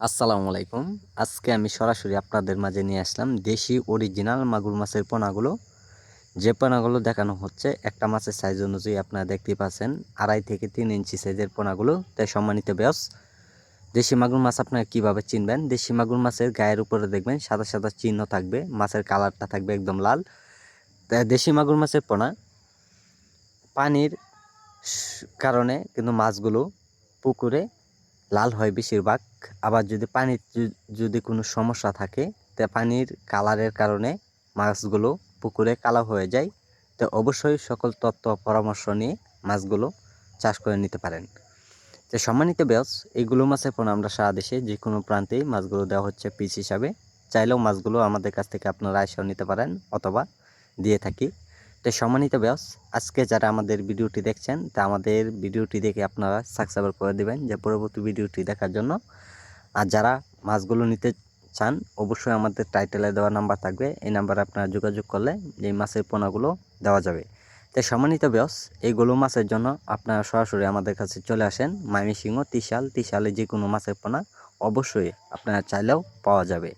আসসালামু আলাইকুম। আজকে আমি সরাসরি আপনাদের মাঝে নিয়ে আসলাম দেশি অরিজিনাল মাগুর মাছের পোনাগুলো। যে পোনাগুলো দেখানো হচ্ছে, একটা মাছের সাইজ অনুযায়ী আপনারা দেখতে পাচ্ছেন, আড়াই থেকে তিন ইঞ্চি সাইজের পোনাগুলো। তাই সম্মানিত ব্যাস দেশি মাগুর মাছ আপনারা কীভাবে চিনবেন? দেশি মাগুর মাছের গায়ের উপরে দেখবেন সাদা সাদা চিহ্ন থাকবে, মাছের কালারটা থাকবে একদম লাল। তাই দেশি মাগুর মাছের পোনা, পানির কারণে কিন্তু মাছগুলো পুকুরে লাল হয় বেশিরভাগ। আবার যদি পানির যদি কোনো সমস্যা থাকে, তা পানির কালারের কারণে মাছগুলো পুকুরে কালো হয়ে যায়। তো অবশ্যই সকল তত্ত্ব পরামর্শ নিয়ে মাছগুলো চাষ করে নিতে পারেন। তো সম্মানিত ব্যাস এইগুলো মাছের পণ্য আমরা সারা দেশে যে কোনো প্রান্তেই মাছগুলো দেওয়া হচ্ছে পিস হিসাবে। চাইলেও মাছগুলো আমাদের কাছ থেকে আপনারা আয়সাও নিতে পারেন অথবা দিয়ে থাকি। তো সম্মানিত ব্যাস আজকে যারা আমাদের ভিডিওটি দেখছেন, তা আমাদের ভিডিওটি দেখে আপনারা সাবস্ক্রাইব করে দেবেন যে পরবর্তী ভিডিওটি দেখার জন্য। আর যারা মাছগুলো নিতে চান, অবশ্যই আমাদের টাইটেলে দেওয়া নাম্বার থাকবে। এই নাম্বারে আপনারা যোগাযোগ করলে এই মাছের পোনাগুলো দেওয়া যাবে। তাই সম্মানিত ব্যাস এইগুলো মাছের জন্য আপনারা সরাসরি আমাদের কাছে চলে আসেন। মাইমি সিংহ তিশাল তিশালে যে কোনো মাছের পোনা অবশ্যই আপনারা চাইলেও পাওয়া যাবে।